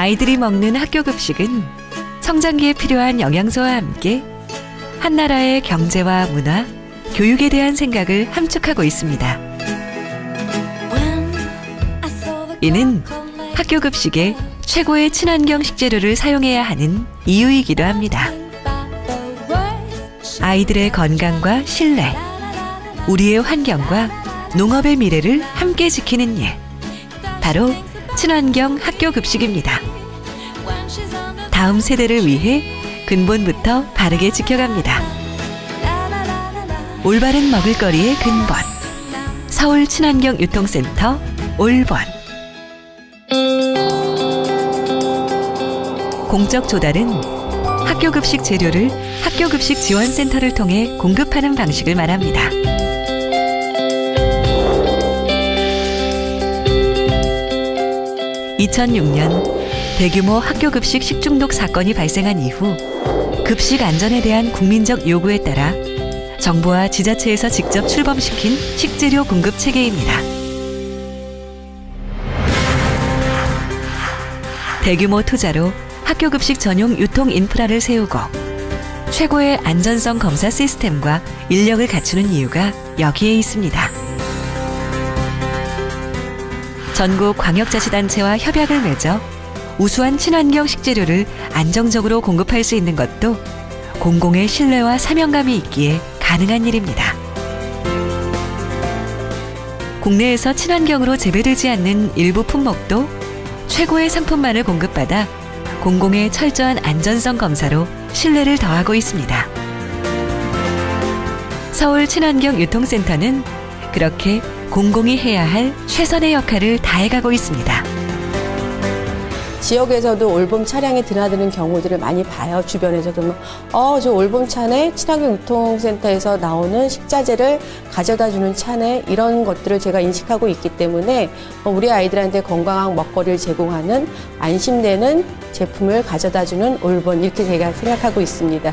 아이들이 먹는 학교 급식은 성장기에 필요한 영양소와 함께 한 나라의 경제와 문화, 교육에 대한 생각을 함축하고 있습니다. 이는 학교 급식에 최고의 친환경 식재료를 사용해야 하는 이유이기도 합니다. 아이들의 건강과 신뢰, 우리의 환경과 농업의 미래를 함께 지키는 일. 바로 친환경 학교 급식입니다. 다음 세대를 위해 근본부터 바르게 지켜갑니다. 올바른 먹을거리의 근본. 서울 친환경 유통센터 올본. 공적 조달은 학교 급식 재료를 학교 급식 지원센터를 통해 공급하는 방식을 말합니다. (2006년) 대규모 학교 급식 식중독 사건이 발생한 이후 급식 안전에 대한 국민적 요구에 따라 정부와 지자체에서 직접 출범시킨 식재료 공급 체계입니다. 대규모 투자로 학교 급식 전용 유통 인프라를 세우고 최고의 안전성 검사 시스템과 인력을 갖추는 이유가 여기에 있습니다. 전국 광역자치단체와 협약을 맺어 우수한 친환경 식재료를 안정적으로 공급할 수 있는 것도 공공의 신뢰와 사명감이 있기에 가능한 일입니다. 국내에서 친환경으로 재배되지 않는 일부 품목도 최고의 상품만을 공급받아 공공의 철저한 안전성 검사로 신뢰를 더하고 있습니다. 서울 친환경 유통센터는 그렇게 공공이 해야 할 최선의 역할을 다해가고 있습니다. 지역에서도 올봄 차량이 드나드는 경우들을 많이 봐요. 주변에서 그러면 어 저 올봄 차네 친환경 유통센터에서 나오는 식자재를 가져다 주는 차네 이런 것들을 제가 인식하고 있기 때문에 어, 우리 아이들한테 건강한 먹거리를 제공하는 안심되는 제품을 가져다 주는 올봄 이렇게 제가 생각하고 있습니다.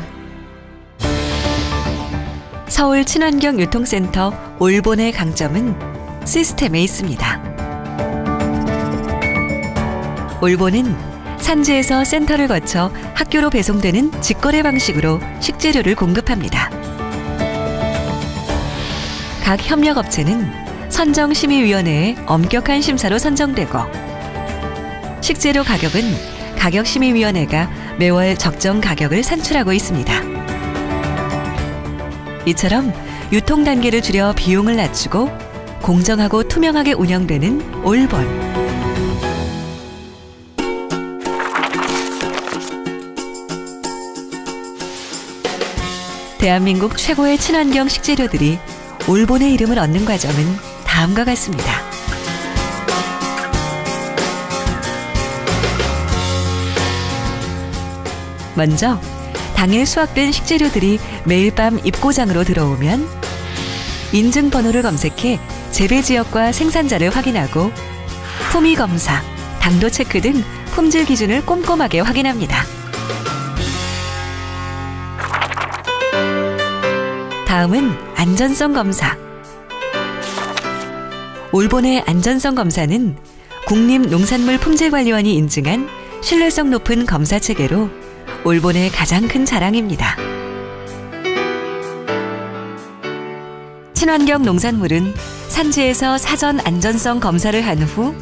서울 친환경 유통센터 올본의 강점은 시스템에 있습니다. 올본은 산지에서 센터를 거쳐 학교로 배송되는 직거래 방식으로 식재료를 공급합니다. 각 협력업체는 선정심의위원회의 엄격한 심사로 선정되고 식재료 가격은 가격심의위원회가 매월 적정 가격을 산출하고 있습니다. 이처럼 유통 단계를 줄여 비용을 낮추고 공정하고 투명하게 운영되는 올본. 대한민국 최고의 친환경 식재료들이 올본의 이름을 얻는 과정은 다음과 같습니다. 먼저 당일 수확된 식재료들이 매일 밤 입고장으로 들어오면 인증 번호를 검색해 재배 지역과 생산자를 확인하고 품위 검사, 당도 체크 등 품질 기준을 꼼꼼하게 확인합니다. 다음은 안전성 검사. 올본의 안전성 검사는 국립농산물품질관리원이 인증한 신뢰성 높은 검사 체계로 올본의 가장 큰 자랑입니다. 친환경 농산물은 산지에서 사전 안전성 검사를 한 후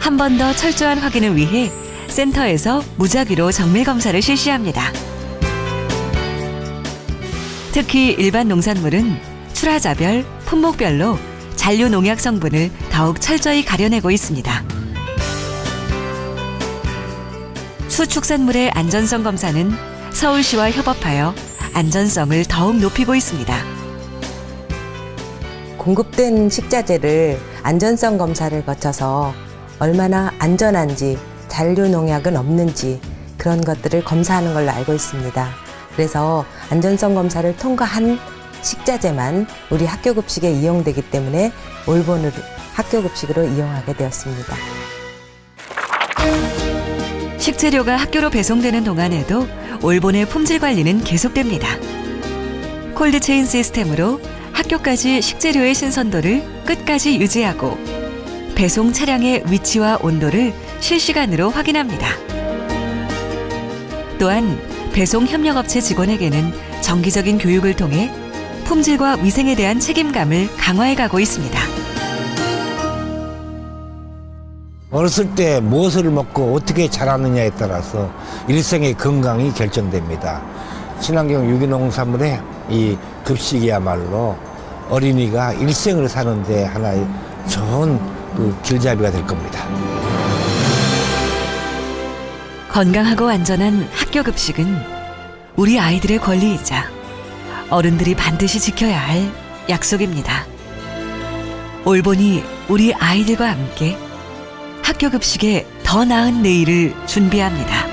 한 번 더 철저한 확인을 위해 센터에서 무작위로 정밀 검사를 실시합니다. 특히 일반 농산물은 출하자별, 품목별로 잔류 농약 성분을 더욱 철저히 가려내고 있습니다. 수축산물의 안전성 검사는 서울시와 협업하여 안전성을 더욱 높이고 있습니다. 공급된 식자재를 안전성 검사를 거쳐서 얼마나 안전한지, 잔류 농약은 없는지 그런 것들을 검사하는 걸로 알고 있습니다. 그래서 안전성 검사를 통과한 식자재만 우리 학교 급식에 이용되기 때문에 올본을 학교 급식으로 이용하게 되었습니다. 식재료가 학교로 배송되는 동안에도 올본의 품질 관리는 계속됩니다. 콜드체인 시스템으로 학교까지 식재료의 신선도를 끝까지 유지하고 배송 차량의 위치와 온도를 실시간으로 확인합니다. 또한 배송 협력업체 직원에게는 정기적인 교육을 통해 품질과 위생에 대한 책임감을 강화해 가고 있습니다. 어렸을 때 무엇을 먹고 어떻게 자라느냐에 따라서 일생의 건강이 결정됩니다. 친환경 유기농산물의 이 급식이야말로 어린이가 일생을 사는데 하나의 좋은 그 길잡이가 될 겁니다. 건강하고 안전한 학교 급식은 우리 아이들의 권리이자 어른들이 반드시 지켜야 할 약속입니다. 올보니 우리 아이들과 함께 학교 급식에 더 나은 내일을 준비합니다.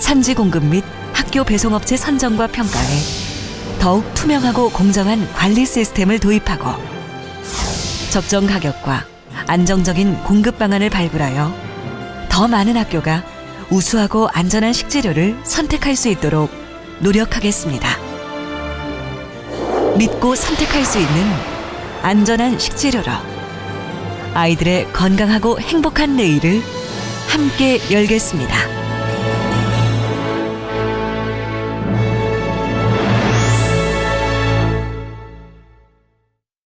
산지 공급 및 학교 배송업체 선정과 평가에 더욱 투명하고 공정한 관리 시스템을 도입하고 적정 가격과 안정적인 공급 방안을 발굴하여 더 많은 학교가 우수하고 안전한 식재료를 선택할 수 있도록 노력하겠습니다. 믿고 선택할 수 있는 안전한 식재료로 아이들의 건강하고 행복한 내일을 함께 열겠습니다.